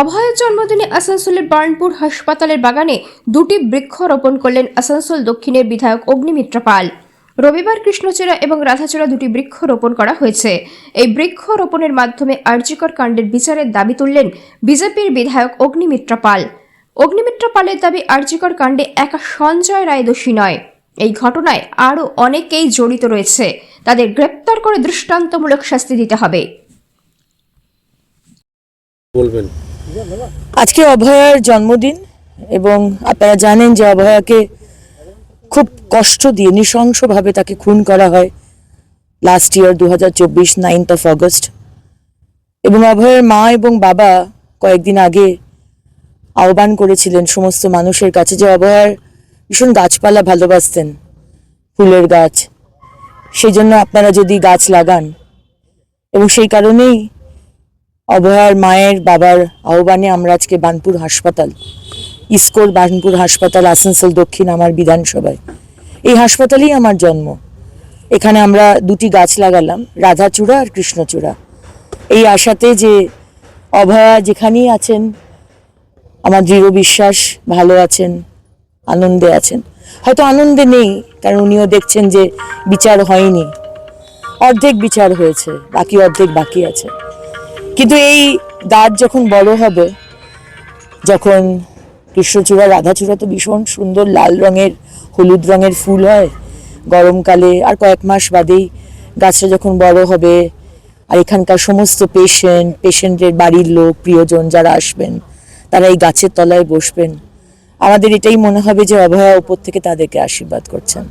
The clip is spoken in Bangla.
অভয়ের জন্মদিনে আসানসোলের বার্নপুর হাসপাতালের বাগানে দুটি বৃক্ষ রোপণ করলেন আসানসোল দক্ষিণের বিধায়ক অগ্নিমিত্র পাল। রবিবার কৃষ্ণচূড়া এবং রাধাচূড়া দুটি বৃক্ষ রোপণ করা হয়েছে। এই বৃক্ষ রোপণের মাধ্যমে আর্যিকর কাণ্ডের বিচারের দাবি তুললেন বিজেপির বিধায়ক অগ্নিমিত্র পাল। অগ্নিমিত্র পালের দাবি আর্যিকর কাণ্ডে একা সঞ্জয় রায় দোষী নয়। এই ঘটনায় আরও অনেকেই জড়িত রয়েছে। তাদের গ্রেপ্তার করে দৃষ্টান্তমূলক শাস্তি দিতে হবে। বলবেন। আজকে অভয়ার জন্মদিন এবং আপনারা জানেন যে অভয়াকে খুব কষ্ট দিয়ে নৃশংসভাবে তাকে খুন করা হয় লাস্ট ইয়ার দু হাজার চব্বিশ নাইনথ অফ অগস্ট এবং অভয়ের মা এবং বাবা কয়েকদিন আগে আহ্বান করেছিলেন সমস্ত মানুষের কাছে যে অভয়ার ভীষণ গাছপালা ভালোবাসতেন, ফুলের গাছ। সেই জন্য আপনারা যদি গাছ লাগান। এবং সেই কারণেই অভয়ার মায়ের বাবার আহ্বানে আমরা আজকে বানপুর হাসপাতাল, ইস্কোর বানপুর হাসপাতাল, আসানসোল, দক্ষিণ আমার বিধানসভায়। এই হাসপাতালেই আমার জন্ম। এখানে আমরা দুটি গাছ লাগালাম, রাধাচূড়া আর কৃষ্ণচূড়া। এই আশাতে যে অভয়া যেখানেই আছেন, আমার দৃঢ় বিশ্বাস, ভালো আছেন, আনন্দে আছেন। হয়তো আনন্দে নেই, কারণ উনিও দেখছেন যে বিচার হয়নি। অর্ধেক বিচার হয়েছে, বাকি অর্ধেক বাকি আছে। কিন্তু এই গাছ যখন বড় হবে, যখন কৃষ্ণচূড়া, রাধাচূড়া তো ভীষণ সুন্দর লাল রঙের, হলুদ রঙের ফুল হয়, গরমকালে আর কয়েক মাস বাদেই গাছটা যখন বড় হবে, আর এখানকার সমস্ত পেশেন্ট পেশেন্টের বাড়ির লোক, প্রিয়জন যারা আসবেন, তারা এই গাছের তলায় বসবেন। আমাদের এটাই মনে হবে যে অভয়া উপর থেকে তাদেরকে আশীর্বাদ করছেন।